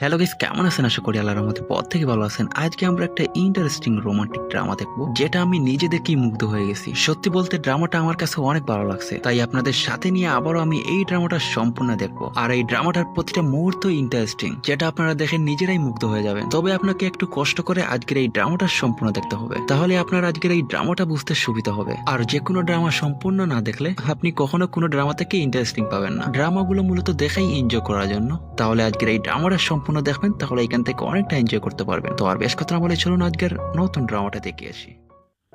Hello guess কেমন আছেন? আশা করি আল্লাহর রহমতে পথ থেকে ভালো আছেন। আজকে আমরা একটা ইন্টারেস্টিং রোমান্টিক ড্রামা দেখব, যেটা আমি নিজে দেখেই মুগ্ধ হয়ে গেছি। সত্যি বলতে ড্রামাটা আমার কাছে অনেক ভালো লাগছে। তাই আপনাদের সাথে নিয়ে আবারও আমি এই ড্রামাটা সম্পূর্ণ দেখব। আর এই ড্রামাটার প্রতিটা মুহূর্ত ইন্টারেস্টিং যেটা আপনারা দেখে নিজেরাই মুগ্ধ হয়ে যাবেন। তবে আপনাকে একটু কষ্ট করে আজকের এই ড্রামাটা সম্পূর্ণ দেখতে হবে। তাহলে আপনার আজকের এই ড্রামাটা বুঝতে সুবিধা হবে। আর যে কোনো ড্রামা সম্পূর্ণ না দেখলে, আপনি কখনো কোনো ড্রামা থেকে ইন্টারেস্টিং পাবেন না। ড্রামাগুলো মূলত দেখাই এনজয় করার জন্য। তাহলে আজকের এই ড্রামাটা দেখবেন, তাহলে এখান থেকে অনেকটা এনজয় করতে পারবেন। তো আর বেশ কথা বলে চলুন আজকের নতুন ড্রামাটা দেখে আসি।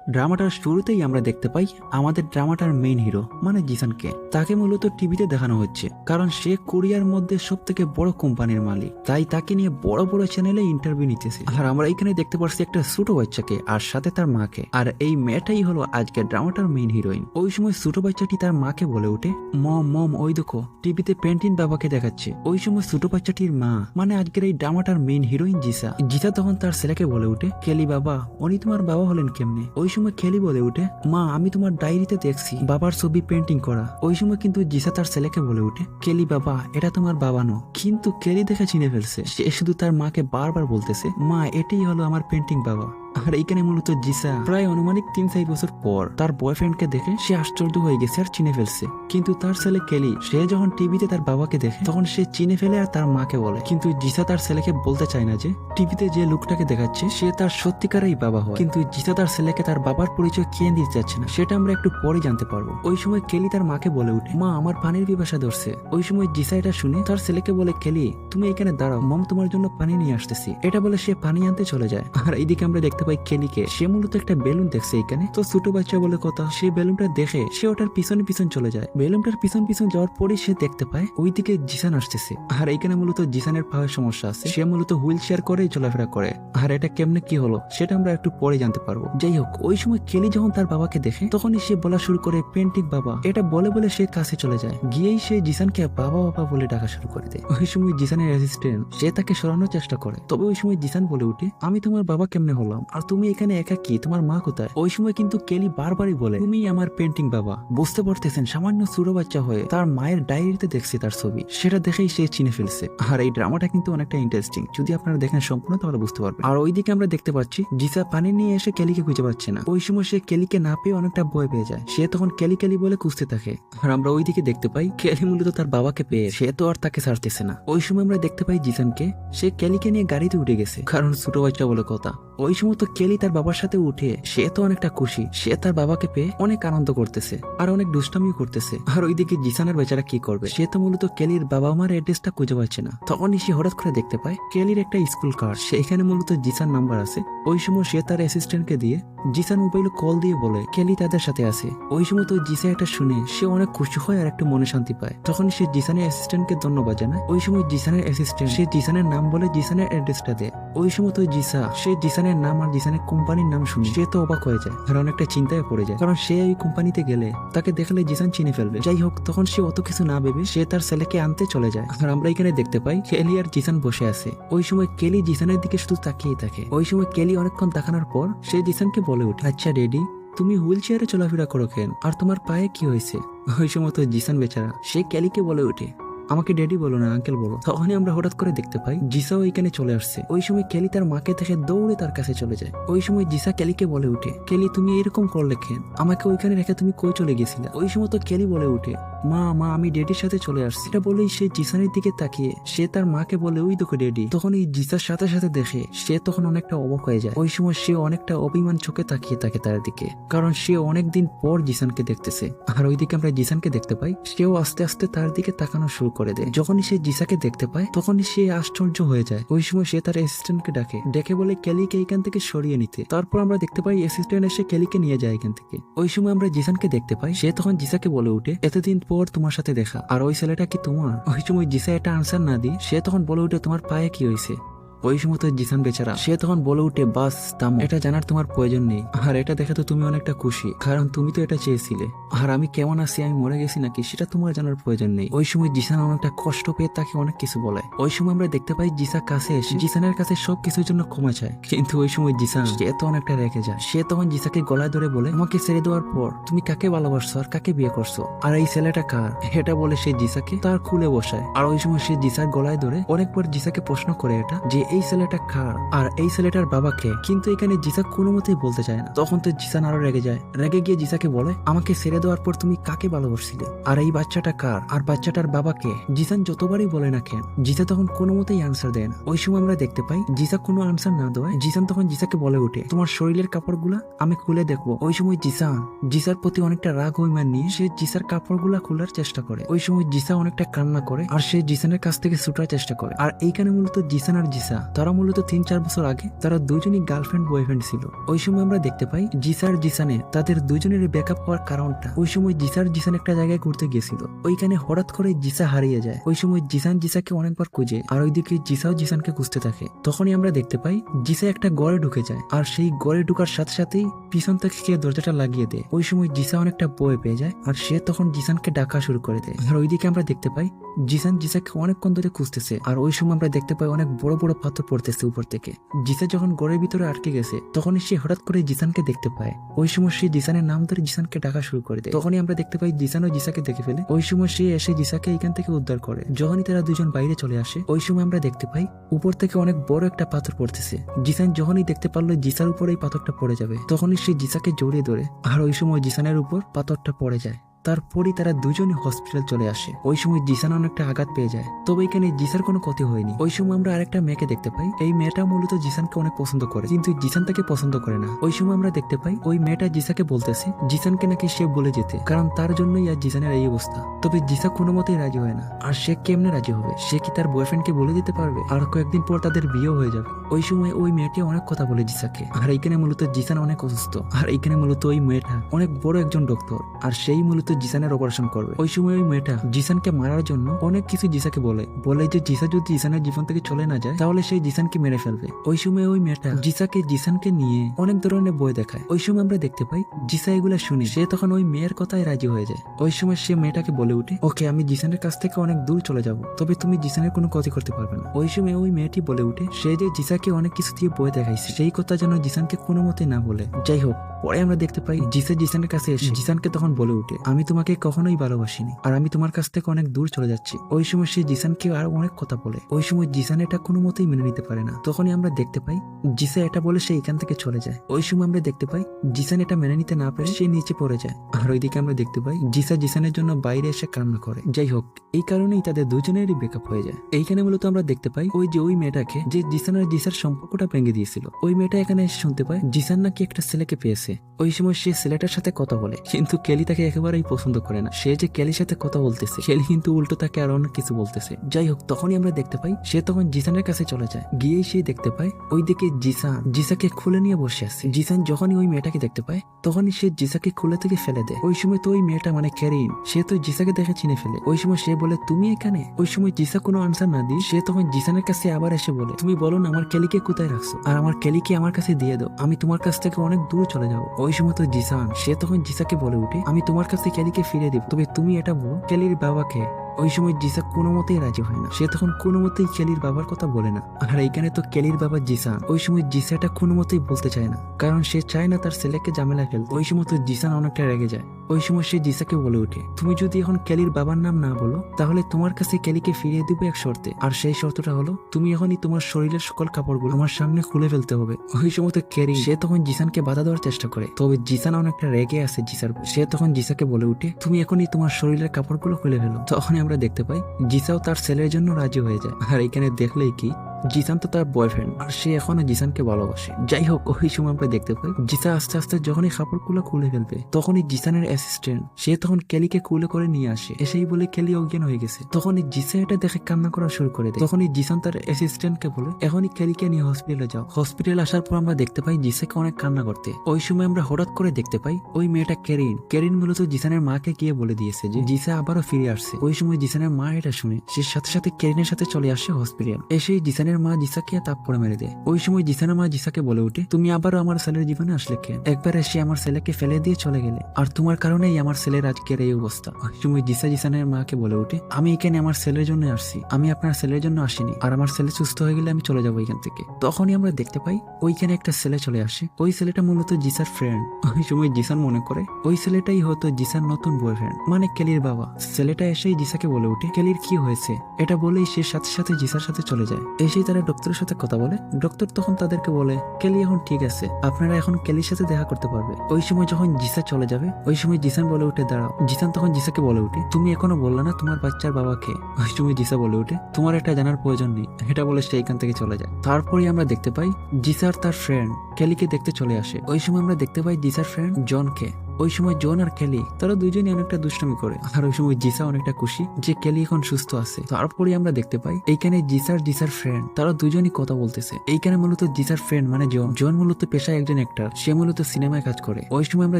ড্রামাটার শুরুতেই আমরা দেখতে পাই আমাদের ড্রামাটার মেইন হিরো মানে জিসানকে তাকে মূলত টিভিতে দেখানো হচ্ছে, কারণ সে কোরিয়ার মধ্যে সব থেকে বড় কোম্পানির মালিক। তাই তাকে নিয়ে বড় বড় চ্যানেলে ইন্টারভিউ নিতেছে। আর আমরা এখানে দেখতে পাচ্ছি একটা ছোট বাচ্চাকে, আর সাথে তার মাকে। আর এই মেয়েটাই হলো আজকের ড্রামাটার মেইন হিরোইন ওই সময় ছোট বাচ্চাটি তার মাকে বলে ওঠে, মম মম, ওই দেখো, টিভিতে পেন্টিন বাবাকে দেখাচ্ছে। ওই সময় ছোট বাচ্চাটির মা মানে আজকের এই ড্রামাটার মেইন হিরোইন জিসা। জিসা তখন তার ছেলেকে বলে ওঠে, কেলি বাবা উনি তোমার বাবা হলেন কেমনে? ওই সময় খেলি বলে উঠে, মা, আমি তোমার ডায়েরিতে দেখছি, বাবার ছবি পেন্টিং করা। ওই সময় কিন্তু জিসা তার ছেলেকে বলে উঠে, কেলি বাবা, এটা তোমার বাবা নো কিন্তু কেলি দেখে চিনে ফেলছে, সে শুধু তার মাকে বারবার বলতেছে, মা, এটাই হলো আমার পেন্টিং বাবা। আর এইখানে মূলত জিসা প্রায় অনুমানিক তিন চার বছর পর তার বয়ফ্রেন্ডকে দেখে সে আশ্চর্য হয়ে গেছে আর চিনে ফেলছে। কিন্তু তার ছেলে কেলি, সে যখন টিভিতে তার বাবাকে দেখে, তখন সে চিনে ফেলে আর তার মাকে বলে। কিন্তু জিসা তার ছেলেকে বলতে চায় না যে টিভিতে যে লোকটাকে দেখাচ্ছে, সে তার সত্যিকারেই বাবা হয়। কিন্তু জিসা তার ছেলেকে তার বাবার পরিচয় কে দিতে যাচ্ছে না, সেটা আমরা একটু পরে জানতে পারব। ওই সময় কেলি তার মাকে বলে উঠে মা, আমার পানির পিপাসা ধরছে। ওই সময় জিসা এটা শুনে তার ছেলেকে বলে, কেলি, তুমি এখানে দাঁড়াও, মম তোমার জন্য পানি নিয়ে আসতেছি। এটা বলে সে পানি আনতে চলে যায়। আর এইদিকে আমরা দেখতে পাই কেলিকে সে মূলত একটা বেলুন দেখছে এখানে। তো ছোট বাচ্চা বলে কথা, সে বেলুনটা দেখে সে ওটার পিছনে পিছন চলে যায়। বেলুনটার পিছন পিছন যাওয়ার পরে সে দেখতে পায় ওইদিকে জিসান আসতেছে। আর এখানে মূলত জিসানের পাওয়ার সমস্যা আছে। সে মূলত হুইল চেয়ার করেই চলাফেরা করে। আর এটা কেমনে কি হলো, সেটা আমরা একটু পরে জানতে পারব। যাই হোক, ওই সময় কেলি যখন তার বাবাকে দেখে, তখনই সে বলা শুরু করে, পেন্টিক বাবা। এটা বলে বলে সে কাছে চলে যায়। গিয়েই সে জিসানকে বাবা বাবা বলে ডাকা শুরু করে দেয়। ওই সময় জিসানের অ্যাসিস্ট্যান্ট সে তাকে সরানোর চেষ্টা করে। তবে ওই সময় জিসান বলে উঠে আমি তোমার বাবা কেমনে হলাম? আর তুমি এখানে একা কি? তোমার মা কোথায়? ওই সময় কিন্তু কেলি বারবারই বলে, তুমি আমার পেন্টিং বাবা। বুঝতে পারতেছেন, সামান্য ছোট বাচ্চা হয়ে তার মায়ের ডায়েরিতে দেখছে তার ছবি। সেটা দেখেই সে চিনে ফেলছে। আর এই ড্রামাটা কিন্তু অনেকটা ইন্টারেস্টিং যদি আপনারা দেখেন সম্পূর্ণ, তাহলে বুঝতে পারবেন। আর ওইদিকে আমরা দেখতে পাচ্ছি, জিসা পানি নিয়ে এসে কেলিকে খুঁজে পাচ্ছে না। ওই সময় সে কেলিকে না পেয়ে অনেকটা ভয় পেয়ে যায়। সে তখন কেলি কেলি বলে খুঁজতে থাকে। আর আমরা ওইদিকে দেখতে পাই, কেলি মূলত তার বাবাকে পেয়ে। সে তো আর তাকে ছাড়তেছে না। ওই সময় আমরা দেখতে পাই জিসানকে। সে কেলিকে নিয়ে গাড়িতে উঠে গেছে। কারণ ছোট বাচ্চা বলে কথা। ওই সময় তো কেলি তার বাবার সাথে উঠে, সে তো অনেকটা খুশি। সে তার বাবাকে পেয়ে অনেক আনন্দ করতেছে, আর অনেক দুষ্টামিও করতেছে। আর ওইদিকে জিসানের বেচারা কি করবে? সে তো মূলত কেলির বাবা মার অ্যাড্রেসটা খুঁজে পাচ্ছে না। তখনই সে হঠাৎ করে দেখতে পায়, কেলির একটা স্কুল কার্ড সেখানে মূলত জিসান নাম্বার আছে। ওই সময় সে তার অ্যাসিস্ট্যান্টকে দিয়ে জিসান মোবাইলে কল দিয়ে বলে, কেলি তাদের সাথে আছে। ওই সময় তো জিসা এটা শুনে সে অনেক খুশি হয় আর একটু মনে শান্তি পায়। তখন সে জিসানের অ্যাসিস্ট্যান্টকে ধন্যবাদ জানায়। ওই সময় জিসানের অ্যাসিস্ট্যান্ট সে জিসানের নাম বলে জিসানের অ্যাড্রেসটা দেয়। ওই সময় তো জিসা, সে জিসানের নাম আর জিসানের কোম্পানির নাম শুনে। সে তো অবাক হয়ে যায় আর অনেকটা চিন্তায় পড়ে যায়। কারণ সে ওই কোম্পানিতে গেলে তাকে দেখলে জিসান চিনে ফেলবে। যাই হোক, তখন সে অত কিছু না ভেবে সে তার ছেলেকে আনতে চলে যায়। আর আমরা এখানে দেখতে পাই, কেলি আর জিসান বসে আছে। ওই সময় কেলি জিসানের দিকে শুধু তাকিয়ে থাকে। ওই সময় কেলি অনেকক্ষণ তাকানোর পর সে জিসানকে বলে ওঠে আচ্ছা রেডি, তুমি হুইল চেয়ারে চলাফেরা করো কেন? আর তোমার পায়ে কি হয়েছে? ওই সময় তো জিসান বেচারা, সে ক্যালিকে বলে ওঠে আমাকে ড্যাডি বলো না আঙ্কেল বলো। তখনই আমরা হঠাৎ করে দেখতে পাই, জিসাও এখানে চলে আসছে। ওই সময় কেলি তার মাকে দেখে দৌড়ে তার কাছে চলে যায়। ওই সময় জিসা কেলিকে বলে উঠে কেলি তুমি এরকম করলে কেন? আমাকে ওইখানে রেখে তুমি কই চলে গেছিলে? ওই সময় তো কেলি বলে উঠে মা মা, আমি ডেডির সাথে চলে আসছি। এটা বলেই সে জিসানের দিকে তাকিয়ে, সে তার মাকে বলে, ওই দেখো ডেডি তখন এই জিসার সাথে সাথে দেখে, সে তখন অনেকটা অবাক হয়ে যায়। ওই সময় সে অনেকটা অভিমান চোখে তাকিয়ে থাকে তার দিকে, কারণ সে অনেকদিন পর জিসানকে দেখতেছে। আর ওইদিকে আমরা জিসানকে দেখতে পাই, সেও আস্তে আস্তে তার দিকে তাকানো শুরু করে দেয়। যখনই সে জিসাকে দেখতে পায়, তখনই সে আশ্চর্য হয়ে যায়। ওই সময় সে তার অ্যাসিস্ট্যান্টকে ডাকে, ডেকে বলে, কেলিকে এখান থেকে সরিয়ে নিতে। তারপর আমরা দেখতে পাই অ্যাসিস্ট্যান্ট এসে ক্যালিকে নিয়ে যায় এখান থেকে। ওই সময় আমরা জিসানকে দেখতে পাই, সে তখন জিসাকে বলে উঠে এতদিন পর তোমার সাথে দেখা। আর ওই ছেলেটা কি তোমার? ওই সময় জিসা একটা আনসার না দি সে তখন বলে উঠে, তোমার পায়ে কি হয়েছে? ওই সময় তো জিসান বেচারা, সে তখন বলে উঠে, বাস তাম এটা জানার তোমার প্রয়োজন নেই। আর এটা দেখে তো তুমি অনেকটা খুশি, কারণ তুমি তো এটা চেয়েছিলে। আর আমি কেমন আছি, আমি মরে গেছি নাকি, সেটা তোমার জানার প্রয়োজন নেই। ওই সময় জিসান অনেকটা কষ্ট পেয়ে তাকে অনেক কিছু বলে। ওই সময় আমরা দেখতে পাই জিসা কাছে এসে জিসানের কাছে সব কিছুর জন্য ক্ষমা চায়। কিন্তু ওই সময় জিসান, সে তো অনেকটা রেখে যায়। সে তখন জিসাকে গলায় ধরে বলে, আমাকে ছেড়ে দেওয়ার পর তুমি কাকে ভালোবাসছো আর কাকে বিয়ে করছ? আর এই ছেলেটা কার? এটা বলে সে জিসাকে তার খুলে বসায়। আর ওই সময় সে জিসার গলায় ধরে অনেকবার জিসাকে প্রশ্ন করে এটা, যে এই ছেলেটা কার? আর এই ছেলেটার বাবাকে? কিন্তু এখানে জিসা কোনো মতেই বলতে চায় না। তখন তো জিসান আরও রেগে যায়। রেগে গিয়ে জিসাকে বলে, আমাকে ছেড়ে দেওয়ার পর তুমি কাকে ভালোবাসছিলে? আর এই বাচ্চাটা কার? আর বাচ্চাটার বাবাকে? জিসান যতবারই বলে না কেন, জিসা তখন কোনো মতেই আনসার দেয় না। ওই সময় আমরা দেখতে পাই, জিসা কোনো আনসার না দেওয়ায় জিসান তখন জিসাকে বলে উঠে তোমার শরীরের কাপড়গুলা আমি খুলে দেখব। ওই সময় জিসান, জিসার প্রতি অনেকটা রাগ অভিমান নিয়ে সে জিসার কাপড়গুলা খোলার চেষ্টা করে। ওই সময় জিসা অনেকটা কান্না করে, আর সে জিসানের কাছ থেকে ছুটার চেষ্টা করে। আর এইখানে মূলত জিসান আর জিসা। তারা মূলত তিন চার বছর আগে তারা দুজনই গার্লফ্রেন্ড বয়ফ্রেন্ড ছিল। ওই সময় আমরা দেখতে পাই, জিসার জিসানে তাদের দুজনের ব্যাকআপ হওয়ার কারণটা ওই সময় জিসার জিসান একটা জায়গায় ঘুরতে গেছিল ওইখানে হঠাৎ করে জিসা হারিয়ে যায়। ওই সময় জিসান জিসাকে অনেকবার খুঁজে আর ওইদিকে জিসাও জিসানকে খুঁজতে থাকে। তখনই আমরা দেখতে পাই, জিসা একটা গড়ে ঢুকে যায় আর সেই গড়ে ঢুকার সাথে সাথেই পিছন থেকে কে দরজাটা লাগিয়ে দেয়। ওই সময় জিসা অনেকটা বয়ে পেয়ে যায় আর সে তখন জিসানকে ডাকা শুরু করে দেয়। আর ওইদিকে আমরা দেখতে পাই জিসান জিসাকে অনেকক্ষণ ধরে খুঁজতেছে, আর ওই সময় আমরা দেখতে পাই অনেক বড় বড় পাথর পড়তেছে উপর থেকে। জিসা যখন গড়ের ভিতরে আটকে গেছে, তখনই সে হঠাৎ করে জিসানকে দেখতে পায়। ওই সময় সে জিসানের নাম ধরে জিসানকে ডাকা শুরু করে দেয়। তখনই আমরা দেখতে পাই জিসান ও জিসাকে দেখে ফেলে। ওই সময় সে এসে জিসাকে এখান থেকে উদ্ধার করে। যখনই তারা দুজন বাইরে চলে আসে, ওই সময় আমরা দেখতে পাই উপর থেকে অনেক বড় একটা পাথর পড়তেছে। জিসান যখনই দেখতে পারল জিসার উপর এই পাথরটা পড়ে যাবে, তখনই সে জিসাকে জড়িয়ে ধরে। আর ওই সময় জিসানের উপর পাথরটা পড়ে যায়। তারপরই তারা দুজনে হসপিটাল চলে আসে। ওই সময় জিসান অনেকটা আঘাত পেয়ে যায়। তবে এখানে জিসার কোনো ক্ষতি হয়নি। ওই সময় আমরা আরেকটা মেয়েকে দেখতে পাই। এই মেয়েটা মূলত জিসানকে অনেক পছন্দ করে, কিন্তু জিসান তাকে পছন্দ করে না। ওই সময় আমরা দেখতে পাই, ওই মেয়েটা জিসাকে বলতেছে, জিসানকে নাকি সে বলে যেতে, কারণ তার জন্যই আর জিসানের এই অবস্থা। তবে জিসা কোনো মতেই রাজি হয় না। আর সে কেমনে রাজি হবে? সে কি তার বয়ফ্রেন্ডকে বলে দিতে পারবে? আর কয়েকদিন পর তাদের বিয়েও হয়ে যাবে। ওই সময় ওই মেয়েটি অনেক কথা বলে জিসাকে। আর এইখানে মূলত জিসান অনেক অসুস্থ। আর এখানে মূলত ওই মেয়েটা অনেক বড় একজন ডক্টর আর সেই মূলত জিসানের অপারেশন করবে। ওই সময় ওই মেয়েটা জিসানকে মারার জন্য অনেক কিছু জিসাকে বলে। বলে যে জিসা যদি জিসানের জীবন থেকে চলে না যায় তাহলে সেই জিসানকে মেরে ফেলবে। ওই সময় ওই মেয়েটা জিসাকে জিসানকে নিয়ে অনেক ধরনের বই দেখায়। ওই সময় আমরা দেখতে পাই জিসা এগুলা শুনি সে তখন ওই মেয়ের কথায় রাজি হয়ে যায়। ওই সময় সে মেয়েটাকে বলে উঠে ওকে আমি জিসানের কাছ থেকে অনেক দূর চলে যাব। তবে তুমি জিসানের কোনো ক্ষতি করতে পারবে না। ওই সময় ওই মেয়েটি বলে উঠে সে যে জিসাকে অনেক কিছু দিয়ে বই দেখাইছে সেই কথা যেন জিসানকে কোনো মতে না বলে। যাই হোক পরে আমরা দেখতে পাই জিসা জিসানের কাছে এসে জিসানকে তখন বলে উঠে আমি তোমাকে কখনোই ভালোবাসিনি। আর আমি তোমার কাছ থেকে অনেক দূর চলে যাচ্ছি। ওই সময় সে জিসানকে আরও অনেক কথা বলে। ওই সময় জিসান এটা কোনো মতেই মেনে নিতে পারে না। তখনই আমরা দেখতে পাই, জিসা এটা বলে সে এখান থেকে চলে যায়। ওই সময় আমরা দেখতে পাই, জিসান এটা মেনে নিতে না পেরে সে নিচে পড়ে যায়। আর ওইদিকে আমরা দেখতে পাই, জিসা জিসানের জন্য বাইরে এসে কান্না করে। যাই হোক, এই কারণেই তাদের দুজনেরই ব্রেকআপ হয়ে যায়। এইখানে মূলত আমরা দেখতে পাই, ওই যে ওই মেয়েটাকে যে জিসান আর জিসার সম্পর্কটা ভেঙে দিয়েছিল। ওই মেয়েটা এখানে এসে শুনতে পায়, জিসান নাকি একটা ছেলেকে পেয়েছে। ওই সময় সে ছেলেটার সাথে কথা বলে। কিন্তু কেলি তাকে একেবারেই পছন্দ করে না। সে যে কেলির সাথে কথা বলতেছে কেলি কিন্তু উল্টো তাকে আর অনেক কিছু বলতেছে। যাই হোক, তখনই আমরা দেখতে পাই, সে তখন জিসানের কাছে চলে যায়। গিয়েই সে দেখতে পায়, ওইদিকে জিসান জিসাকে খুলে নিয়ে বসে আছে। জিসান যখনই ওই মেয়েটাকে দেখতে পায়, তখনই সে জিসাকে খুলে থেকে ফেলে দেয়। ওই সময় তো ওই মেয়েটা মানে ক্যারিন, সে তো জিসাকে দেখে চিনে ফেলে। ওই সময় সে বলে, তুমি এখানে? ওই সময় জিসা কোনো আনসার না দিয়ে সে তখন জিসানের কাছে আবার এসে বলে, তুমি বলো না, আমার কেলিকে কোথায় রাখছো? আর আমার কেলিকে আমার কাছে দিয়ে দাও, আমি তোমার কাছ থেকে অনেক দূর চলে যাব। ওই সময় তো জিসান, সে তখন জিসাকে বলে উঠে আমি তোমার কাছে কেলিকে ফিরে দেব। তবে তুমি এটা বলো কেলির বাবাকে ওই সময় জিসা কোনো মতেই রাজি হয় না। সে তখন কোনো মতেই কেলির বাবার কথা বলে না। আর এইখানে তো কেলির বাবা জিসান ওই সময় জিসাটা কোনো মতেই বলতে চায় না। কারণ সে চায় না তার ছেলেকে ঝামেলা ফেলতে। ওই সময় তো জিসান অনেকটা রেগে যায়। ওই সময় সে জিসাকে বলে ওঠে, তুমি যদি এখন কেলির বাবার নাম না বলো, তাহলে তোমার কাছে কেলিকে ফিরিয়ে দিবে এক শর্তে। আর সেই শর্তটা হলো, তুমি এখনই তোমার শরীরের সকল কাপড়গুলো আমার সামনে খুলে ফেলতে হবে। ওই সময় তো কেরি সে তখন জিসানকে বাধা দেওয়ার চেষ্টা করে। তবে জিসান অনেকটা রেগে আছে জিসার সে তখন জিসাকে বলে উঠে তুমি এখনই তোমার শরীরের কাপড়গুলো খুলে ফেলো। তখনই আমরা দেখতে পাই জিসাও তার ছেলের জন্য রাজি হয়ে যায়। আর এখানে দেখলেই কি জিসান তো তার বয়ফ্রেন্ড আর সে এখনও জিসানকে ভালোবাসে। যাই হোক, ওই সময় আমরা দেখতে পাই, জিসা আস্তে আস্তে যখনই কাপড়গুলো খুলে ফেলবে, তখনই জিসানের অ্যাসিস্ট্যান্ট সে তখন কেলিকে কুলে করে নিয়ে আসে। এসেই বলে কেলি অজ্ঞান হয়ে গেছে। তখনই জিসা এটা দেখে কান্না করা শুরু করে দেয়। তখনই জিসান তার অ্যাসিস্ট্যান্টকে বলে, এখনই কেলিকে নিয়ে হসপিটালে যাও। হসপিটাল আসার পর আমরা দেখতে পাই জিসাকে অনেক কান্না করতে। ওই সময় আমরা হঠাৎ করে দেখতে পাই, ওই মেয়েটা কেরিন। কেরিন মূলত জিসানের মাকে গিয়ে বলে দিয়েছে যে, জিসা আবারও ফিরে আসছে। ওই সময় জিসানের মা এটা শুনে, সে সাথে সাথে কেরিনের সাথে চলে আসে হসপিটাল এসেই জিসানের জিসানের মা জিসাকে তাপ করে মেরে দেয়। ওই সময় জিসানের মা জিসাকে বলে ওঠে, তুমি আবারও আমার ছেলের জীবনে আসলে কে একবার এসে আমার ছেলেকে ফেলে দিয়ে চলে গেলে। আর তোমার কারণেই আমার ছেলের আজকের এই অবস্থা। ওই সময় জিসা জিসানের মাকে বলে ওঠে, আমি এখানে আমার ছেলের জন্য আসছি। আমি আপনার ছেলের জন্য আসিনি। আর আমার ছেলে সুস্থ হয়ে গেলে আমি চলে যাব এখান থেকে। তখনই আমরা দেখতে পাই, ওইখানে একটা ছেলে চলে আসে। ওই ছেলেটা মূলত জিসার ফ্রেন্ড ওই সময় জিসান মনে করে, ওই ছেলেটাই হয়তো জিসার নতুন বয়ফ্রেন্ড মানে কেলির বাবা। ছেলেটা এসেই জিসাকে বলে উঠে কেলির কি হয়েছে? এটা বলেই সে সাথে সাথে জিসার সাথে চলে যায়। এসেই তারা ডক্টরের সাথে কথা বলে, ডক্টর তখন তাদেরকে বলে, কেলি, এখন ঠিক আছে। আপনারা এখন কেলির সাথে দেখা করতে পারবে। ওই সময় যখন জিসা চলে যাবে, ওই সময় জিসান বলে উঠে, দাঁড়াও। জিসান তখন জিসাকে বলে উঠে তুমি এখনও বললে না তোমার বাচ্চার বাবাকে? ওই সময় জিসা বলে উঠে তোমার এটা জানার প্রয়োজন নেই। এটা বলে সে এখান থেকে চলে যায়। তারপরে আমরা দেখতে পাই, জিসার তার ফ্রেন্ড কেলিকে দেখতে চলে আসে। ওই সময় আমরা দেখতে পাই জিসার ফ্রেন্ড জনকে ওই সময় জন আর কেলি, তারা দুইজনই অনেকটা দুষ্টামি করে। আর ওই সময় জিসা অনেকটা খুশি যে কেলি এখন সুস্থ আছে। তারপরে আমরা দেখতে পাই, এইখানে জিসার জিসার ফ্রেন্ড তারা দুজনই কথা বলতেছে। এইখানে মূলত জিসার ফ্রেন্ড মানে জন। জন মূলত পেশায় একজন অ্যাক্টর সে মূলত সিনেমায় কাজ করে। ওই সময় আমরা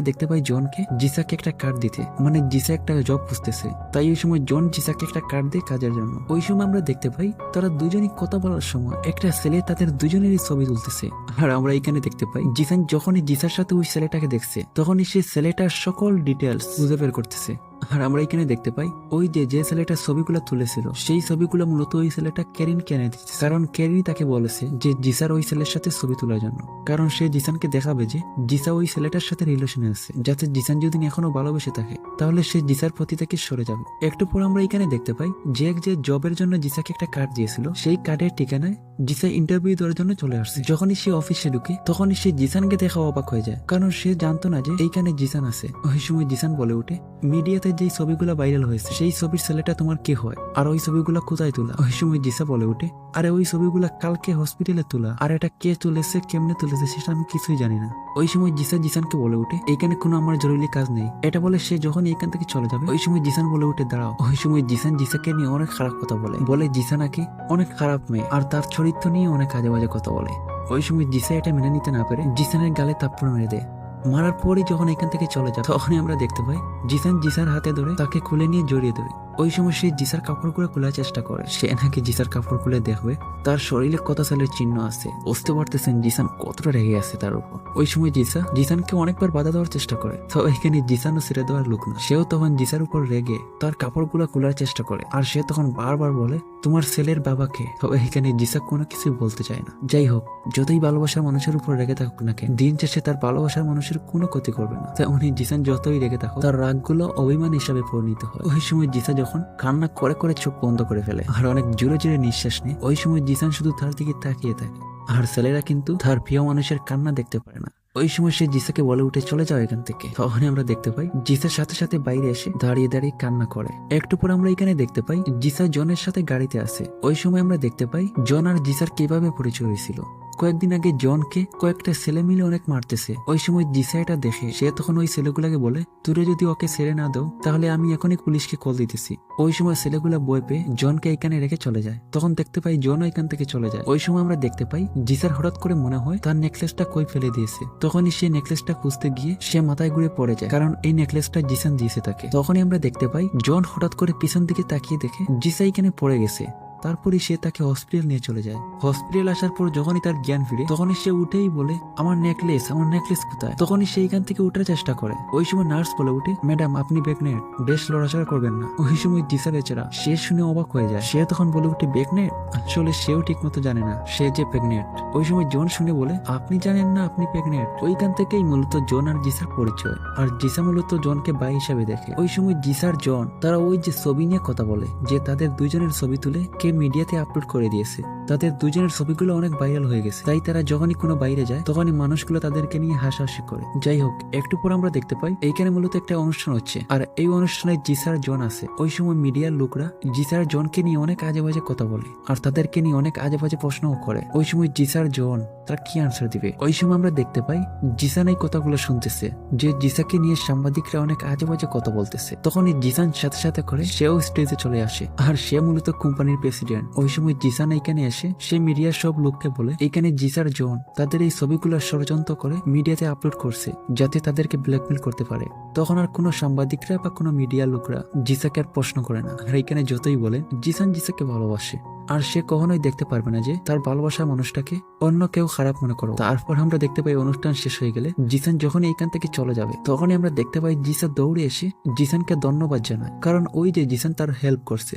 দেখতে পাই জনকে জিসাকে একটা কার্ড দিতে। মানে জিসা একটা জব খুঁজতেছে। তাই ওই সময় জন জিসাকে একটা কার্ড দেয় কাজের জন্য। ওই সময় আমরা দেখতে পাই, তারা দুজনই কথা বলার সময় একটা ছেলে তাদের দুজনেরই ছবি তুলতেছে। আর আমরা এইখানে দেখতে পাই, জিসান যখনই জিসার সাথে ওই ছেলেটাকে দেখছে, তখনই সেই ছেলেটার সকল ডিটেলস খুঁজে বের করতেছে। আর আমরা এখানে দেখতে পাই, ওই যে যে ছেলেটা ছবিগুলো তুলেছিল, সেই ছবিগুলো মূলত ওই ছেলেটা ক্যারিন কেনে দিচ্ছে কারণ ক্যারিন তাকে বলেছে যে, জিসার ওই ছেলের সাথে ছবি তোলার জন্য। কারণ সে জিসানকে দেখাবে যে, জিসা ওই ছেলেটার সাথে রিলেশনে আছে, যাতে জিসান যদি এখনও ভালোবেসে থাকে, তাহলে সে জিসার প্রতি থেকে সরে যাবে। একটু পর আমরা এখানে দেখতে পাই, যে এক যে জবের জন্য জিসাকে একটা কার্ড দিয়েছিল, সেই কার্ডের ঠিকানায় জিসা ইন্টারভিউ দেওয়ার জন্য চলে আসছে। যখনই সে অফিসে ঢুকে, তখনই সে জিসানকে দেখা অবাক হয়ে যায়। কারণ সে জানতো না যে, এইখানে জিসান আছে। ওই সময় জিসান বলে উঠে মিডিয়াতে যে ছবিগুলো ভাইরাল হয়েছে, সেই ছবির ছেলেটা তোমার কে হয়? আর ওই ছবিগুলো কোথায় তোলা? ওই সময় জিসা বলে উঠে আরে ওই ছবিগুলো কালকে হসপিটালে তোলা। আর এটা কে তুলেছে, কেমনে তুলেছে সেটা আমি কিছুই জানি না। ওই সময় জিসা জিসানকে বলে উঠে এখানে কোনো আমার জরুরি কাজ নেই। এটা বলে সে যখন এইখান থেকে চলে যাবে, ওই সময় জিসান বলে উঠে দাঁড়াও। ওই সময় জিসান জিসাকে নিয়ে অনেক খারাপ কথা বলে। বলে, জিসা নাকি অনেক খারাপ মেয়ে, আর তার চরিত্র নিয়ে অনেক আজে বাজে কথা বলে। ওই সময় জিসা এটা মেনে নিতে না পেরে জিসানের গালে তাপ্পড় মেরে দেয়। মারার পরই যখন এখান থেকে চলে যায় তখনই আমরা দেখতে পাই জিসান জিসার হাতে ধরে তাকে খুলে নিয়ে জড়িয়ে ধরে। ওই সময় সে জিসার কাপড়গুলো খোলার চেষ্টা করে। সে নাকি জিসার কাপড় খুলে দেখবে, তার শরীরে কত সালের চিহ্ন আছে। বুঝতে পারতেছেন জিসান কতটা রেগে আছে তার উপর। ওই সময় জিসা, জিসানকে অনেকবার বাধা দেওয়ার চেষ্টা করে তো এখানে জিসানও ছেড়ে দেওয়ার লোক না। সেও তখন জিসার উপর রেগে তার কাপড়গুলো খোলার চেষ্টা করে, আর সে তখন বারবার বলে, তোমার ছেলের বাবাকে তো এখানে জিসা কোনো কিছু বলতে চায় না। যাই হোক, যতই ভালোবাসার মানুষের উপর রেগে থাকুক না কেন, দিন শেষে তার ভালোবাসার মানুষের কোনো ক্ষতি করবে না। তাই উনি জিসান যতই রেগে থাকুক, তার রাগগুলো অভিমান হিসাবে পরিণত হয়। ওই সময় জিসা যখন কান্না করে করে চোখ বন্ধ করে ফেলে। আর অনেক জোরে জোরে নিঃশ্বাস নেয়। ওই সময় জিসান শুধু তার দিকে তাকিয়ে থাকে। আর ছেলেরা কিন্তু তার প্রিয় মানুষের কান্না দেখতে পারে না। ওই সময় সে জিসাকে বলে উঠে চলে যাও এখান থেকে। তখনই আমরা দেখতে পাই, জিসার সাথে সাথে বাইরে এসে দাঁড়িয়ে দাঁড়িয়ে কান্না করে। একটু পর আমরা এখানে দেখতে পাই, জিসা জনের সাথে গাড়িতে আসে। ওই সময় আমরা দেখতে পাই, জন আর জিসার কীভাবে পরিচয় হয়েছিল। কয়েকদিন আগে জনকে কয়েকটা ছেলে মিলে অনেক মারতেছে। ওই সময় জিসা এটা দেখে, সে তখন ওই ছেলেগুলাকে বলে, তুরে যদি ওকে ছেড়ে না দাও, তাহলে আমি এখনই পুলিশকে কল দিতেছি। ওই সময় ছেলেগুলা বই পেয়ে জনকে এখানে রেখে চলে যায়। তখন দেখতে পাই জন এখান থেকে চলে যায়। ওই সময় আমরা দেখতে পাই, জিসার হঠাৎ করে মনে হয় তার নেকলেসটা কই ফেলে দিয়েছে। তখনই সে নেকলেসটা খুঁজতে গিয়ে সে মাথায় ঘুরে পড়ে যায়, কারণ এই নেকলেসটা জিসান দিয়েছে তাকে। তখনই আমরা দেখতে পাই, জন হঠাৎ করে পিছন দিকে তাকিয়ে দেখে জিসা এখানে পড়ে গেছে। তারপরে সে তাকে হসপিটাল নিয়ে চলে যায়। হসপিটাল আসার পর যখনই তার জ্ঞান ফিরে, তখনই সে উঠেই বলে, আমার নেকলেস আমার নেকলেস কোথায়? তখনই সে এখান থেকে উঠার চেষ্টা করে। ওই সময় নার্স বলে উঠে ম্যাডাম আপনি প্রেগনেন্ট বেশ লড়াচড়া করবেন না। ওই সময় দিশা বেচারা, সে শুনে অবাক হয়ে যায়। সে তখন বলে উঠে প্রেগনেন্ট আসলে সেও ঠিক মতো জানে না, সে যে প্রেগনেন্ট ওই সময় জন শুনে বলে, আপনি জানেন না আপনি প্রেগনেন্ট ওইখান থেকেই মূলত জন আর জিসার পরিচয়। আর জিসা মূলত জনকে ভাই হিসাবে দেখে। ওই সময় জিসার জন, তারা ওই যে ছবি নিয়ে কথা বলে, যে তাদের দুইজনের ছবি তুলে কে মিডিয়াতে আপলোড করে দিয়েছে। তাদের দুজনের ছবিগুলো অনেক ভাইরাল হয়ে গেছে। তাই তারা যখনই কোনো বাইরে যায়, তখনই মানুষগুলো তাদেরকে নিয়ে হাসাহাসি করে। যাই হোক, একটু পর আমরা দেখতে পাই, এইখানে মূলত একটা অনুষ্ঠান হচ্ছে। আর এই অনুষ্ঠানে জিসার জন আছে। ওই সময় মিডিয়ার লোকরা জিসার জনকে নিয়ে অনেক আজে বাজে কথা বলে। আর তাদেরকে নিয়ে অনেক আজে বাজে প্রশ্নও করে। ওই সময় জিসার জন তারা কি আনসার দিবে? ওই সময় আমরা দেখতে পাই জিসান এই কথাগুলো শুনতেছে। যে জিসাকে নিয়ে সাংবাদিকরা অনেক আজে বাজে কথা বলতেছে। তখন এই জিসান সাথে সাথে করে সেও স্টেজে চলে আসে। আর সে মূলত কোম্পানির প্রেসিডেন্ট ওই সময় জিসান এখানে এসে, সে মিডিয়ার সব লোককে বলে, এখানে জিসার জন, তাদের এই ছবিগুলো ষড়যন্ত্র করে মিডিয়াতে আপলোড করছে, যাতে তাদেরকে ব্ল্যাকমেল করতে পারে। তখন আর কোনো সাংবাদিকরা বা কোনো মিডিয়ার লোকরা জিসাকে আর প্রশ্ন করে না। আর এখানে যতই বলে, জিসান জিসাকে ভালোবাসে। আর সে কখনোই দেখতে পারবে না যে, তার ভালোবাসার মানুষটাকে অন্য কেউ খারাপ মনে করো তারপর আমরা দেখতে পাই অনুষ্ঠান শেষ হয়ে গেলে, জিসান যখন এইখান থেকে চলে যাবে, তখনই আমরা দেখতে পাই জিসা দৌড়ে এসে জিসানকে ধন্যবাদ জানায়। কারণ ওই যে জিসান তার হেল্প করছে।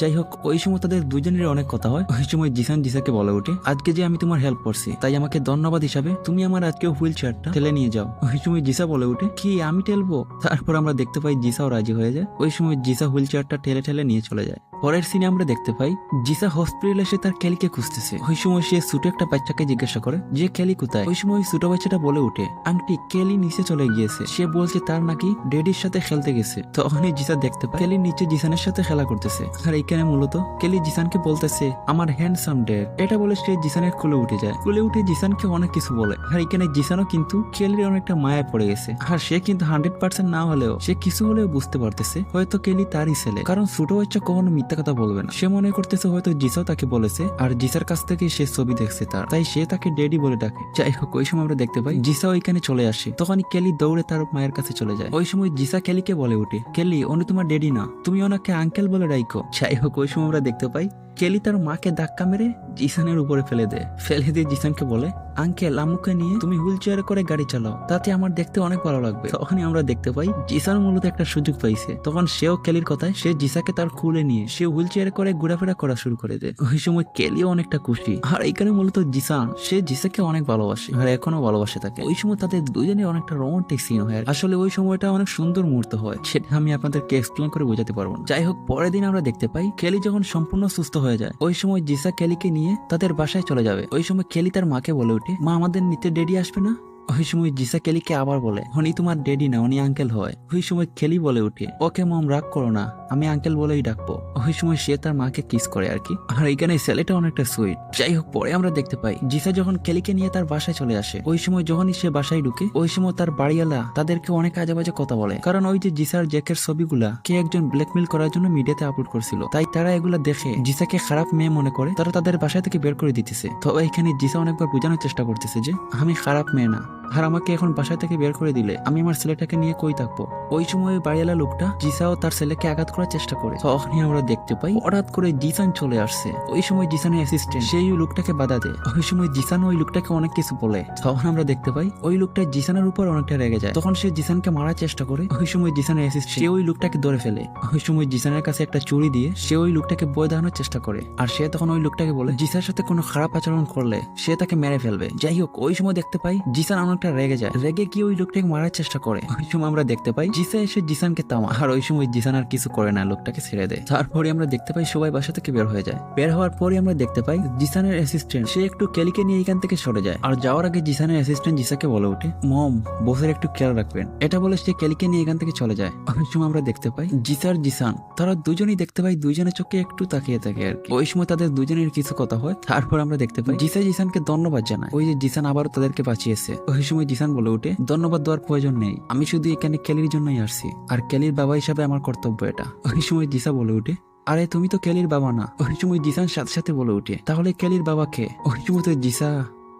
যাই হোক ওই সময় তাদের দুজনের অনেক কথা হয়। ওই সময় জিসান জিসাকে বলে উঠে আজকে যে আমি তোমার হেল্প করছি, তাই আমাকে ধন্যবাদ হিসাবে তুমি আমার আজকে হুইল চেয়ারটা ঠেলে নিয়ে যাও। ওই সময় জিসা বলে উঠে কি, আমি ঠেলবো? তারপর আমরা দেখতে পাই জিসাও রাজি হয়ে যায়। ওই সময় জিসা হুইল চেয়ারটা ঠেলে ঠেলে নিয়ে চলে যায়। পরের সিনে আমরা দেখতে পাই জিসা হসপিটালে এসে তার কেলিকে খুঁজতেছে। ওই সময় সে ছোট একটা বাচ্চাকে জিজ্ঞাসা করে, যে কেলি কোথায়? ওই সময় ছোট বাচ্চাটা বলে উঠে আংটি কেলি নিচে চলে গিয়েছে। সে বলছে, তার নাকি ডেডির সাথে খেলতে গেছে। তখনই জিসা দেখতে পায় কেলি নিচে জিসানের সাথে খেলা করতেছে। আর এইখানে মূলত কেলি জিসানকে বলতেছে, আমার হ্যান্ডসাম ডেড এটা বলে সে জিসানের কোলে উঠে যায়। কোলে উঠে জিসানকে অনেক কিছু বলে। আর এখানে জিসানও কিন্তু কেলির অনেকটা মায়া পড়ে গেছে। আর সে কিন্তু হান্ড্রেড পার্সেন্ট না হলেও, সে কিছু হলেও বুঝতে পারতেছে, হয়তো কেলি তারই ছেলে। কারণ ছোট বাচ্চা কখনো মিথ্যা কথা বলবে না। সে মনে করতেছে হয়তো জিসাও তাকে বলেছে, আর জিসার কাছ থেকে সে ছবি দেখছে তার। তাই সে তাকে ডেডি বলে ডাকে। যাই হোক, ওই সময় আমরা দেখতে পাই, জিসা ওইখানে চলে আসে। তখন কেলি দৌড়ে তার মায়ের কাছে চলে যায়। ওই সময় জিসা কেলিকে বলে উঠে কেলি উনি তোমার ডেডি না। তুমি ওনাকে আঙ্কেল বলে ডাইকো। যাই হোক, ওই সময় আমরা দেখতে পাই কেলি তার মাকে ধাক্কা মেরে জিসানের উপরে ফেলে দেয়। ফেলে দিয়ে জিসানকে বলে, আঙ্কেল আম্মুকে নিয়ে তুমি হুইল চেয়ারে করে গাড়ি চালাও। তাতে আমার দেখতে অনেক ভালো লাগবে। তখনই আমরা দেখতে পাই, জিসান মূলত একটা সুযোগ পাইছে। তখন সেও কেলির কথায়, সে জিসাকে তার খুলে নিয়ে, সে হুইল চেয়ারে করে ঘোরাফেরা করা শুরু করে দেয়। ওই সময় কেলিও অনেকটা খুশি। আর এখানে মূলত জিসান, সে জিসাকে অনেক ভালোবাসে আর এখনও ভালোবাসে থাকে ওই সময় তাদের দুজনে অনেকটা রোমান্টিক সিন হয় আসলে ওই সময়টা অনেক সুন্দর মুহূর্ত হয়। সেটা আমি আপনাদেরকে এক্সপ্লেন করে বোঝাতে পারব না। যাই হোক, পরের দিন আমরা দেখতে পাই, কেলি যখন সম্পূর্ণ সুস্থ হয়ে যায়। ওই সময় জিসা কেলিকে নিয়ে তাদের বাসায় চলে যাবে। ওই সময় কেলি তার মাকে বলে ওঠে, মা, আমাদের নিতে ডেডি আসবে না? ওই সময় জিসা কেলিকে আবার বলে উনি তোমার ডেডি না, উনি আঙ্কেল হয়। ওই সময় খেলি বলে উঠে ওকে মম, রাগ করো না, আমি আঙ্কেল বলেই ডাকবো। ওই সময় সে তার মাকে কিস করে আর কি। আর এখানে ছেলেটা অনেকটা সুইট যাই হোক, পরে আমরা দেখতে পাই, জিসা যখন কেলিকে নিয়ে তার বাসায় চলে আসে, ওই সময় যখনই সে বাসায় ঢুকে, ওই সময় তার বাড়িওয়ালা তাদেরকে অনেক আজে বাজে কথা বলে। কারণ ওই যে জিসার জ্যাকের ছবিগুলা, কে একজন ব্ল্যাকমেল করার জন্য মিডিয়াতে আপলোড করছিল, তাই তারা এগুলা দেখে জিসাকে খারাপ মেয়ে মনে করে, তারা তাদের বাসা থেকে বের করে দিতেছে। তবে এখানে জিসা অনেকবার বোঝানোর চেষ্টা করতেছে যে, আমি খারাপ মেয়ে না আর আমাকে এখন বাসা থেকে বের করে দিলে, আমি আমার ছেলেটাকে নিয়ে কই থাকব? ওই সময় বাড়িওয়ালা লোকটা জিসাও তার ছেলেকে আঘাত করার চেষ্টা করে। তখনই আমরা দেখতে পাই, হঠাৎ করে জিসান চলে আসছে। ওই সময় জিসানের অ্যাসিস্ট্যান্ট সেই লোকটাকে বাধা দেয়। ওই সময় জিসান ওই লোকটাকে অনেক কিছু বলে। তখন আমরা দেখতে পাই, ওই লোকটা জিসানের উপর অনেকটা রেগে যায়। তখন সে জিসানকে মারার চেষ্টা করে। ওই সময় জিসানের অ্যাসিস্ট্যান্ট সে ওই লোকটাকে ধরে ফেলে। ওই সময় জিসানের কাছে একটা চুরি দিয়ে সে ওই লোকটাকে বই দেখানোর চেষ্টা করে। আর সে তখন ওই লোকটাকে বলে জিসার সাথে কোনো খারাপ আচরণ করলে সে তাকে মেরে ফেলবে। যাই হোক, ওই সময় দেখতে পাই, জিসান অনেকটা রেগে যায়। রেগে গিয়ে ওই লোকটাকে মারার চেষ্টা করে। ওই সময় আমরা দেখতে পাই, জিসা এসে জিসানকে তামা আর ওই সময় জিসান আর কিছু করে না, লোকটাকে ছেড়ে দেয়। তারপরে আমরা দেখতে পাই সবাই বাসা থেকে বের হয়ে যায়। বের হওয়ার পরে আমরা দেখতে পাই জিসানের অ্যাসিস্ট্যান্ট সে একটু কেলিকে নিয়ে এখান থেকে সরে যায়। আর যাওয়ার আগে জিসানের অ্যাসিস্ট্যান্ট জিসাকে বলে ওঠে, মম, বসের একটু খেয়াল রাখবেন। এটা বলে সে কেলিকে নিয়ে এখান থেকে চলে যায়। ওই সময় আমরা দেখতে পাই জিসার জিসান, তারা দুজনেই দেখতে পাই দুজনের চোখে একটু তাকিয়ে থাকে আর কি। ওই সময় তাদের দুজনের কিছু কথা হয়। তারপর আমরা দেখতে পাই জিসা জিসানকে ধন্যবাদ জানায়। ওই যে জিসান আবারও তাদেরকে বাঁচিয়েছে। ওই সময় দিশান বলে উঠে ধন্যবাদ দেওয়ার প্রয়োজন নেই। আমি শুধু এখানে ক্যালির জন্যই আসছি। আর ক্যালির বাবা হিসাবে আমার কর্তব্য এটা। ওই সময় জিসা বলে উঠে আরে, তুমি তো ক্যালির বাবা না। ওই সময় জিসান সাথে সাথে বলে উঠে তাহলে ক্যালির বাবা কে? ওই সময় তো জিসা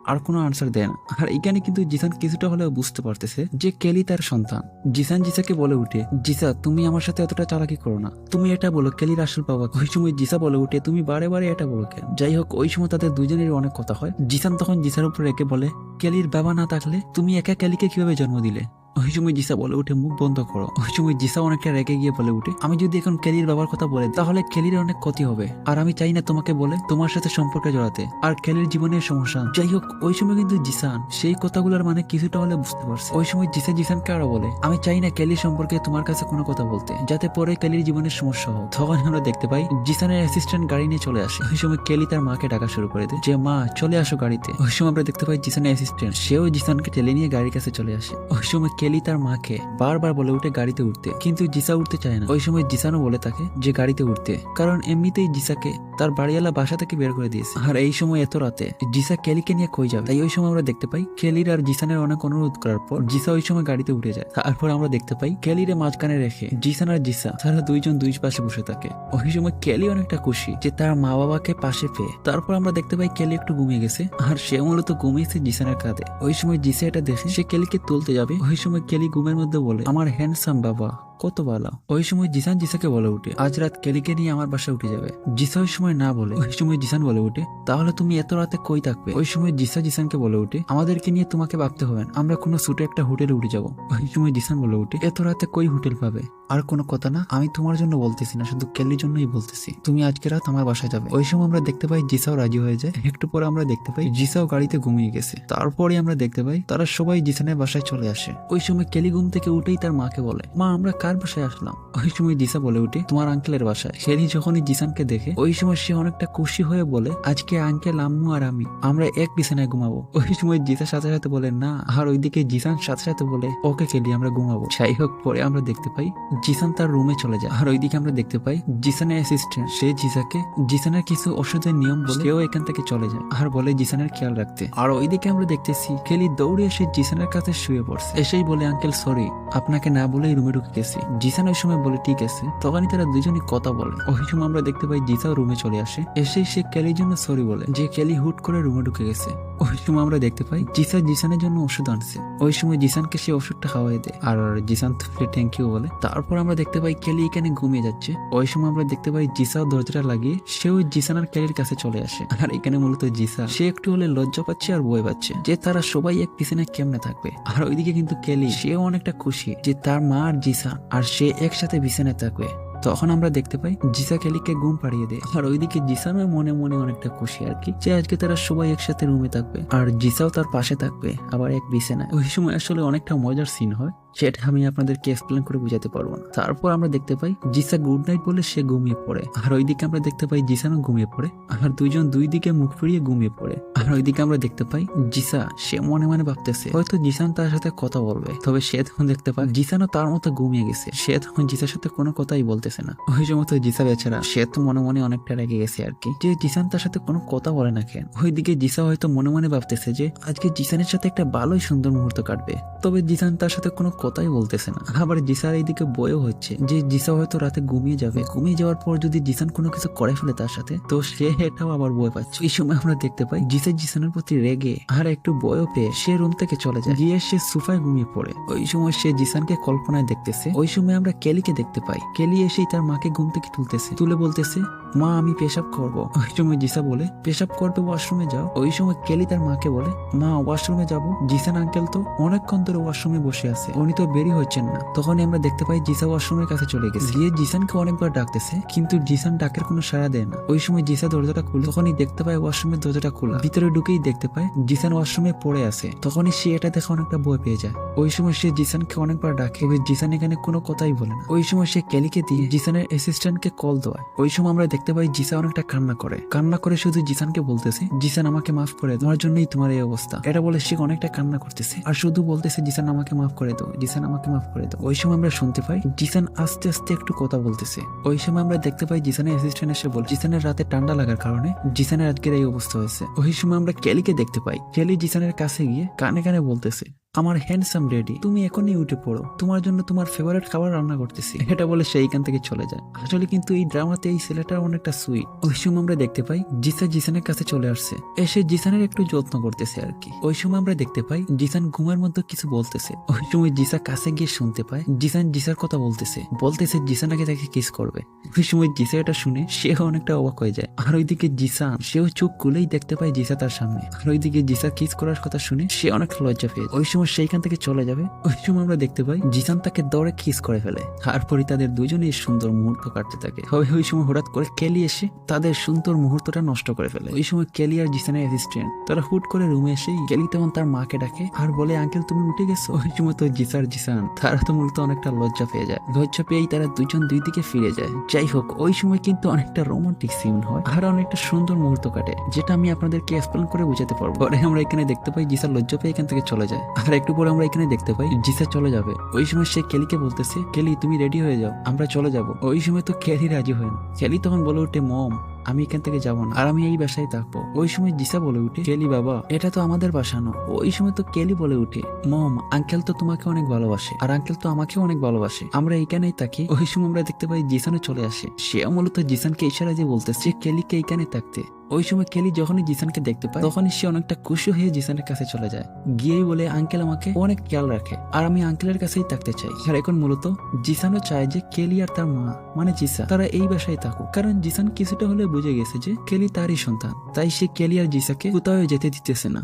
আর কোনো আনসার দেয় না। আর এখানে কিন্তু জিসান কিছুটা হলেও বুঝতে পারতেছে যে কেলি তার সন্তান। জিসান জিসাকে বলে উঠে, জিসা, তুমি আমার সাথে এতটা চালাকি করো না। তুমি এটা বলো, কেলির আসল বাবা। ওই সময় জিসা বলে উঠে, তুমি বারে বারে এটা বলো কেন? যাই হোক, ওই সময় তাদের দুজনের অনেক কথা হয়। জিসান তখন জিসার উপর রেখে বলে, কেলির বাবা না থাকলে তুমি একা কেলিকে কীভাবে জন্ম দিলে? ওই সময় জিসা বলে উঠে মুখ বন্ধ করো। ওই সময় জিসা অনেকটা রেগে গিয়ে বলে উঠে আমি যদি এখন কেলির বাবার কথা বলে, তাহলে কেলির অনেক ক্ষতি হবে। আর আমি চাই না তোমাকে বলে তোমার সাথে সম্পর্কে জড়াতে। আর কেলির জীবনের সমস্যা। যাই হোক, ওই সময় কিন্তু জিসান সেই কথাগুলোর মানে কিছুটা হলে বুঝতে পারছে। ওই সময় জিসা জিসানকে আরও বলে, আমি চাই না কেলির সম্পর্কে তোমার কাছে কোনো কথা বলতে, যাতে পরে কেলির জীবনের সমস্যা হোক। তখন আমরা দেখতে পাই, জিসানের অ্যাসিস্ট্যান্ট গাড়ি নিয়ে চলে আসে। ওই সময় কেলি তার মাকে ডাকা শুরু করে দেয়, যে, মা, চলে আসো গাড়িতে। ওই সময় আমরা দেখতে পাই জিসানের অ্যাসিস্ট্যান্ট সেও জিসানকে টেলে নিয়ে গাড়ির কাছে চলে আসে। ওই সময় কেলি তার মাকে বারবার বলে উঠে গাড়িতে উঠতে। কিন্তু জিসা উঠতে চায় না। ওই সময় জিসানও বলে থাকে যে গাড়িতে উঠতে। কারণ এমনিতেই জিসাকে তার বাড়িওয়ালা বাসা থেকে বের করে দিয়েছে। আর এই সময় এত রাতে জিসা কেলিকে নিয়ে কই যাবে? তাই ওই সময় আমরা দেখতে পাই কেলির আর জিসানের অনেক অনুরোধ করার পর জিসা ওই সময় গাড়িতে উঠে যায়। তারপর আমরা দেখতে পাই কেলিরে মাঝখানে রেখে জিসান আর জিসা তারা দুইজন দুই পাশে বসে থাকে। ওই সময় কেলি অনেকটা খুশি যে তার মা বাবাকে পাশে পেয়ে। তারপর আমরা দেখতে পাই কেলি একটু ঘুমিয়ে গেছে। আর সে মূলত ঘুমিয়েছে জিসানের কাঁধে। ওই সময় জিসা এটা দেখে সে কেলিকে তুলতে যাবে। ওই সময় কেলি ঘুমের মধ্যে বলে আমার হ্যান্ডসাম বাবা। কত ভালো ওই সময় জিসান জিসাকে বলে উঠে, আজ রাত কেলিকে নিয়ে আমার বাসায় উঠে যাবে? জিসা ওই সময় না বলে, ওই সময় জিসান বলে উঠে, তাহলে তুমি এত রাতে কই থাকবে? ওই সময় জিসা জিসানকে বলে উঠে, আমাদেরকে নিয়ে তোমাকে ভাবতে হবে আমরা কোনো ছুটে একটা হোটেলে উঠে যাব। ওই সময় জিসান বলে উঠে, এত রাতে কই হোটেল পাবে? আর কোনো কথা না, আমি তোমার জন্য বলতেছি না, শুধু কেলির জন্যই বলতেছি। তুমি আজকে রাত আমার বাসায় যাবে। ওই সময় আমরা দেখতে পাই জিসাও রাজি হয়ে যায়। একটু পরে আমরা দেখতে পাই জিসাও গাড়িতে ঘুমিয়ে গেছে। তারপরে আমরা দেখতে পাই তারা সবাই জিসানের বাসায় চলে আসে। ওই সময় কেলি ঘুম থেকে উঠেই তার মাকে বলে, মা, আমরা কার বাসায় আসলাম। ওই সময় জিসা বলে উঠে, তোমার আঙ্কেলের বাসায়? কেলি যখনই জিসানকে দেখে, ওই সময় সে অনেকটা খুশি হয়ে বলে, আজকে আঙ্কেল আম্মু আর আমি, আমরা এক বিছানায় ঘুমাবো। ওই সময় জিসার সাথে সাথে বলে, না। আর ওইদিকে জিসান সাথে সাথে বলে, ওকে কেলি আমরা ঘুমাবো। যাই হোক, পরে আমরা দেখতে পাই, জিসান তার রুমে চলে যায়। আর ওইদিকে আমরা দেখতে পাই, জিসানের অ্যাসিস্ট্যান্ট সে জিসাকে, জিসানের কিছু ওষুধের নিয়ম বলে সেও এখান থেকে চলে যায়। আর বলে জিসানের খেয়াল রাখতে। আর ওইদিকে আমরা দেখতেছি খেলি দৌড়ে এসে জিসানের কাছে শুয়ে পড়ছে। এসেই বলে আঙ্কেল সরি আপনাকে না বলেই রুমে ঢুকে গেছি। জিসান ওই সময় বলে, ঠিক আছে। তখনই তারা দুজনই কথা বলে। ওই সময় আমরা দেখতে পাই জিসাও রুমে চলে আসে। এসে সে কেলির জন্য সরি বলে, যে ক্যালি হুট করে রুমে ঢুকে গেছে। ওই সময় আমরা দেখতে পাই জিসা জিসানের জন্য ওষুধ আনছে। ওই সময় জিসানকে সে ওষুধটা খাওয়াই দেয়। আর জিসান থ্যাংক ইউ বলে। তারপর আমরা দেখতে পাই ক্যালি এখানে ঘুমিয়ে যাচ্ছে। ওই সময় আমরা দেখতে পাই জিসাও দরজাটা লাগিয়ে সেও জিসান আর ক্যালির কাছে চলে আসে। আর এখানে মূলত জিসা, সে একটু হলে লজ্জা পাচ্ছে আর বই পাচ্ছে যে তারা সবাই এক পিছনে কেমনে থাকবে। আর ওইদিকে কিন্তু ক্যালি, সেও অনেকটা খুশি যে তার মা আর জিসা আর সে একসাথে বিছানায় থাকবে। তখন আমরা দেখতে পাই জিসা কেলিকে ঘুম পাড়িয়ে দেয়। আর ওইদিকে জিসানও মনে মনে অনেকটা খুশি আর কি যে আজকে তারা সবাই একসাথে রুমে থাকবে। আর জিসাও তার পাশে থাকবে, আবার এক বিছানায়। ওই সময় আসলে অনেকটা মজার সিন হয়। সেটা আমি আপনাদেরকে এক্সপ্লেন করে বুঝাতে পারব না। তারপর আমরা দেখতে পাই, জিসা গুড নাইট বলে সে ঘুমিয়ে পড়ে। আর ওইদিকে আমরা দেখতে পাই, জিসানও ঘুমিয়ে পড়ে। আর দুইজন দুই দিকে মুখ ফিরিয়ে ঘুমিয়ে পড়ে। আর ওইদিকে আমরা দেখতে পাই, জিসা, সে মনে মনে ভাবতেছে, হয়তো জিসান তার সাথে কথা বলবে। তবে সে তখন দেখতে পায়, জিসানও তার মতো ঘুমিয়ে গেছে। সে তখন জিসার সাথে কোনো কথাই বলতেছে না। ওই সময় তো জিসা বেচারা, সে তো মনে মনে অনেকটা রেগে গেছে আর কি। যে জিসান তার সাথে কোনো কথা বলে না কেন। ওইদিকে জিসা হয়তো মনে মনে ভাবতেছে যে, আজকে জিসানের সাথে একটা ভালোই সুন্দর মুহূর্ত কাটবে। তবে জিসান তার সাথে কোনো কথাই বলতেছে না। আবার জিসার এইদিকে বয়ও হচ্ছে যে জিসা হয়তো রাতে ঘুমিয়ে যাবে। ঘুমিয়ে যাওয়ার পর যদি জিসান কোনো কিছু করে ফেলে তার সাথে, তো সে এটাও আবার বয় পাচ্ছে। এই সময় আমরা দেখতে পাই জিসা জিসানের প্রতি রেগে আর একটু বয়ও পেয়ে সে রুম থেকে চলে যায়। গিয়ে সে সুফায় ঘুমিয়ে পড়ে। ওই সময় সে জিসানকে কল্পনায় দেখতেছে। ওই সময় আমরা কেলিকে দেখতে পাই। কেলি এসেই তার মাকে ঘুম থেকে তুলতেছে। তুলে বলতেছে, মা, আমি পেশাব করব। ওই সময় জিসা বলে, পেশাব করবে, ওয়াশরুমে যাও। ওই সময় কেলি তার মাকে বলে, মা, ওয়াশরুমে যাব। জিসান আঙ্কেল তো অনেকক্ষণ ধরে ওয়াশরুমে বসে আছে। উনি তো বেরি হচ্ছেন না। তখনই আমরা দেখতে পাই জিসা ওয়াশরুমের কাছে চলে গেছে। গিয়ে জিসানকে অনেকবার ডাকতেছে, কিন্তু জিসান ডাকের কোনো সাড়া দেয় না। ওই সময় জিসা দরজাটা খুলে তখনই দেখতে পায় ওয়াশরুমের দরজাটা খোলা। ভিতরে ঢুকেই দেখতে পায় জিসান ওয়াশরুমে পড়ে আছে। তখনই সে এটা দেখে অনেকটা বই পেয়ে যায়। ওই সময় সে জিসানকে অনেকবার ডাকে, তবে জিসান এখানে কোনো কথাই বলে না। ওই সময় সে কেলিকে দিয়ে জিসানের অ্যাসিস্ট্যান্টকে কল দেওয়ায়। ওই সময় আমরা দেখতে পাই জিসা অনেকটা কান্না করে। কান্না করে শুধু জিসানকে বলতেছে, জিসান, আমাকে মাফ করে তোমার জন্যই তোমার এই অবস্থা। এটা বলে সে অনেকটা কান্না করতেছে, আর শুধু বলতেছে, জিসান, আমাকে মাফ করে দাও। জিসান, আমাকে মাফ করে দাও। ওই সময় আমরা শুনতে পাই, জিসান আস্তে আস্তে একটু কথা বলতেছে। ওই সময় আমরা দেখতে পাই জিসানের অ্যাসিস্ট্যান্ট এসে বল, জিসানের রাতে ঠান্ডা লাগার কারণে জিসানের আজকের এই অবস্থা হয়েছে। ওই সময় আমরা কেলিকে দেখতে পাই। কেলি জিসানের কাছে গিয়ে কানে কানে বলতেছে আমার হ্যান্ডসাম রেডি তুমি এখনই উঠে পড়ো। তোমার জন্য তোমার ফেভারিট খাবার রান্না করতেছি। এটা বলে সে এইখান থেকে চলে যায়। আসলে কিন্তু এই ড্রামাতে এই ছেলেটা অনেকটা সুইট ওই সময় আমরা দেখতে পাই, জিসা জিসানের কাছে চলে আসছে। এসে জিসানের একটু যত্ন করতেছে আর কি। ওই সময় আমরা দেখতে পাই, জিসান ঘুমের মধ্যে কিছু বলতেছে। ওই সময় জিসা কাছে গিয়ে শুনতে পায়, জিসান জিসার কথা বলতেছে। বলতেছে জিসা নাকি তাকে কিস করবে। ওই সময় জিসা এটা শুনে সেও অনেকটা অবাক হয়ে যায়। আর ওইদিকে জিসান সেও চোখ খুলেই দেখতে পায় জিসা তার সামনে। আর ওইদিকে জিসা কিস করার কথা শুনে সে অনেক লজ্জা পেয়ে ওই সময় সেইখান থেকে চলে যাবে। ওই সময় আমরা দেখতে পাই জিসান তাকে দৌড়ে কিস করে ফেলে। তারপরে তাদের দুজনেই সুন্দর মুহূর্ত কাটতে থাকে। তবে ওই সময় হঠাৎ করে কেলি এসে তাদের সুন্দর মুহূর্তটা নষ্ট করে ফেলে। ওই সময় কেলি আর জিসানের অ্যাসিস্ট্যান্ট তারা হুট করে রুমে এসে কেলি তখন তার মাকে ডাকে, আর বলে, আঙ্কেল, তুমি উঠে গেছো? ওই সময় তো জিসার জিসান, তারা তো মূলত অনেকটা লজ্জা পেয়ে যায়। লজ্জা পেয়েই তারা দুজন দুই দিকে ফিরে যায়। যাই হোক, ওই সময় কিন্তু অনেকটা রোমান্টিক সিন হয় আর অনেকটা সুন্দর মুহূর্ত কাটে, যেটা আমি আপনাদেরকে এক্সপ্লেন করে বুঝাতে পারব। পরে আমরা এখানে দেখতে পাই জিসার লজ্জা পেয়ে এখান থেকে চলে যায়। আর একটু পরে আমরা এখানে দেখতে পাই, জিসা চলে যাবে। ওই সময় সে কেলিকে বলতেছে, কেলি, তুমি রেডি হয়ে যাও, আমরা চলে যাব। ওই সময় তো কেলি রাজি হয় না। কেলি তখন বলে ওঠে, মম, আমি এখান থেকে যাব না, আর আমি এই বাসায় থাকব। ওই সময় জিসা বলে উঠে কেলি বাবা, এটা তো আমাদের বাসা না। ওই সময় তো কেলি বলে উঠে মম আঙ্কেল তো তোমাকে অনেক ভালোবাসে, আর আঙ্কেল তো আমাকেও অনেক ভালোবাসে। আমরা এইখানেই থাকি। ওই সময় আমরা দেখতে পাই জিসানও চলে আসে। সে মূলত জিসানকে ইশারা দিয়ে বলতেছে যে কেলিকে এইখানে থাকতে। ওই সময় কেলি যখনই জিসানকে দেখতে পায়, তখনই সে অনেকটা খুশি হয়ে জিসানের কাছে চলে যায়। গিয়েই বলে, আঙ্কেল আমাকে অনেক খেয়াল রাখে, আর আমি আঙ্কেলের কাছেই থাকতে চাই। আর এখন মূলত জিসানও চায় যে কেলি আর তার মা মানে জিসা, তারা এই বাসায় থাকুক। কারণ জিসান কিছুটা হলে বুঝে গেছে যে কেলি তারই সন্তান, তাই সে কেলি আর জিসাকে কোথাও যেতে দিতেছে না।